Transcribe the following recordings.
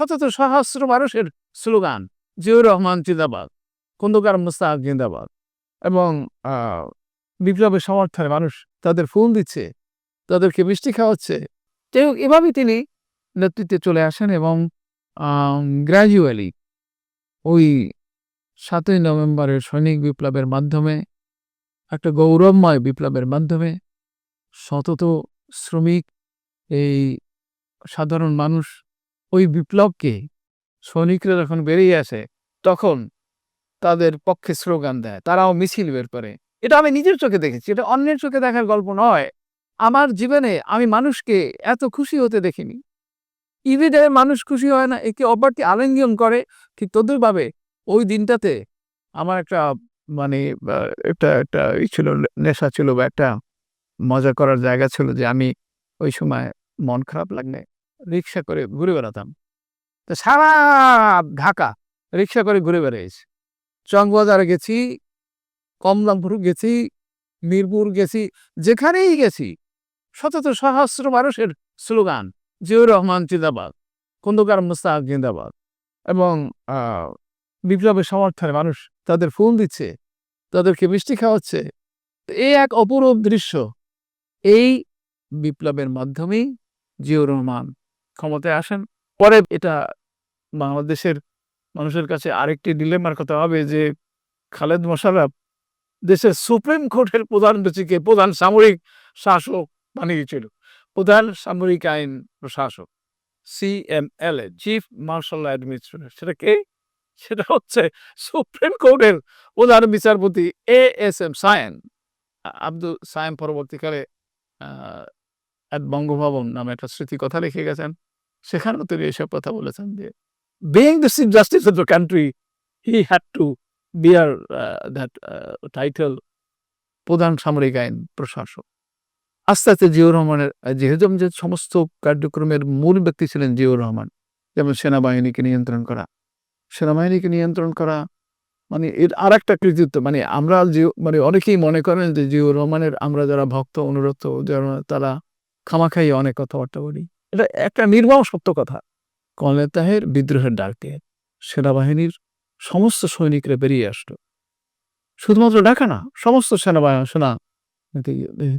শত সহস্র মানুষের স্লোগান জিয়ুর রহমান জিন্দাবাদ খন্দকার মুস্তাক জিন্দাবাদ। এবং বিপ্লবের সমর্থনে মানুষ তাদের ফুল দিচ্ছে, তাদেরকে মিষ্টি খাওয়াচ্ছে। যাই হোক, এভাবেই তিনি নেতৃত্বে চলে আসেন এবং গ্র্যাজুয়ালি ওই সাতই নভেম্বরের সৈনিক বিপ্লবের মাধ্যমে, একটা গৌরবময় বিপ্লবের মাধ্যমে শতত শ্রমিক, এই সাধারণ মানুষ ওই বিপ্লবকে সৈনিকরা যখন বেরিয়ে আসে, তখন তাদের পক্ষে স্লোগান দেয়, তারাও মিছিল বের করে। এটা আমি নিজের চোখে দেখেছি, এটা অন্যের চোখে দেখার গল্প নয়। আমার জীবনে আমি মানুষকে এত খুশি হতে দেখিনি। ঈদে মানুষ খুশি হয় না, একে অপরকে আলিঙ্গন করে। ঠিক তদুরভাবে ওই দিনটাতে আমার একটা মানে একটা একটা ই ছিল, নেশা ছিল বা একটা মজা করার জায়গা ছিল যে আমি ওই সময় মন খারাপ লাগলে রিক্সা করে ঘুরে বেড়াতাম। তো সারা ঢাকা রিক্সা করে ঘুরে বেড়িয়েছি চকবাজারে গেছি, কমলামপুর গেছি, মিরপুর গেছি, যেখানেই গেছি শত সহস্র মানুষের স্লোগান জিয়ুর রহমান জিন্দাবাদ খন্দকার মুস্তাক জিন্দাবাদ এবং বিপ্লবের সমর্থনে মানুষ তাদের ফুল দিচ্ছে, তাদেরকে মিষ্টি খাওয়াচ্ছে। এই এক অপরূপ দৃশ্য, এই বিপ্লবের মাধ্যমেই জিয়ুর রহমান ক্ষমতায় আসেন। পরে এটা বাংলাদেশের মানুষের কাছে আরেকটি ডিলেমার কথা হবে যে, খালেদ মোশাররফ দেশের সুপ্রিম কোর্টের প্রধান বিচারকে, প্রধান সামরিক শাসক বানিয়েছিল। প্রধান সামরিক আইন প্রশাসক সিএমএলএ চিফ মার্শাল অ্যাডমিনিস্ট্রেটর সেটা কে? সেটা হচ্ছে সুপ্রিম কোর্টের প্রধান বিচারপতি A S M sine Abdul Sayem পরবর্তীকালে বঙ্গভবন নামে একটা স্মৃতি কথা লিখে গেছেন। সেখানেও তিনি এসব কথা বলেছেন যে being the chief justice of the country he had to bear that title প্রধান সামরিক আইন প্রশাসক। আস্তে আস্তে জিয়াউর রহমানের যেহেতু যে সমস্ত কার্যক্রমের মূল ব্যক্তি ছিলেন জিয়াউর রহমান, যেমন সেনাবাহিনীকে নিয়ন্ত্রণ করা, সেনাবাহিনীকে নিয়ন্ত্রণ করা মানে এর আর একটা কৃতিত্ব মানে আমরা যে মানে অনেকেই মনে করেন যে জিয়াউর রহমানের আমরা যারা ভক্ত, অনুরক্ত, যারা, তারা খামাখাই অনেক কথাবার্তা বলি। এটা একটা নির্মম সত্য কথা। কর্নেল তাহের বিদ্রোহের ডাক দিয়ে সেনাবাহিনীর সমস্ত সৈনিকরা বেরিয়ে আসলো। শুধুমাত্র ডাকা না, সমস্ত সেনাবাহিনী, সেনা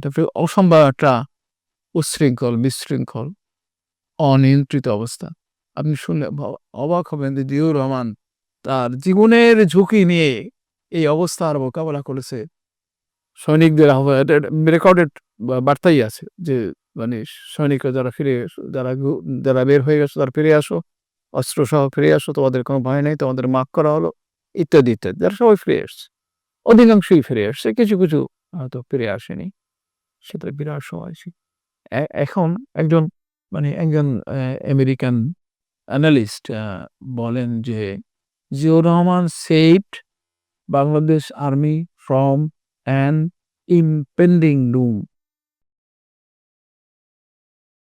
তারপরে অসম্ভব একটা উচ্ছৃঙ্খল, বিশৃঙ্খল, অনিয়ন্ত্রিত অবস্থা। আপনি শুনলে অবাক হবেন যে জিয়াউর রহমান তার জীবনের ঝুঁকি নিয়ে এই অবস্থার মোকাবেলা করেছে। সৈনিকদের রেকর্ডেড বার্তাই আছে যে মানে সৈনিকরা যারা ফিরে যারা যারা বের হয়ে গেছো, তারা ফিরে আসো অস্ত্র সহ ফিরে আসো, তোমাদের কোনো ভয় নেই, তোমাদের মাফ করা হলো, ইত্যাদি ইত্যাদি যারা সবাই ফিরে এসছে, অধিকাংশই ফিরে আসছে কিছু কিছু হয়তো ফিরে আসেনি সেটা বিরাট সময় ছিল। এখন একজন মানে একজন আমেরিকান অ্যানালিস্ট বলেন যে Ziaur Rahman saved Bangladesh army from an impending doom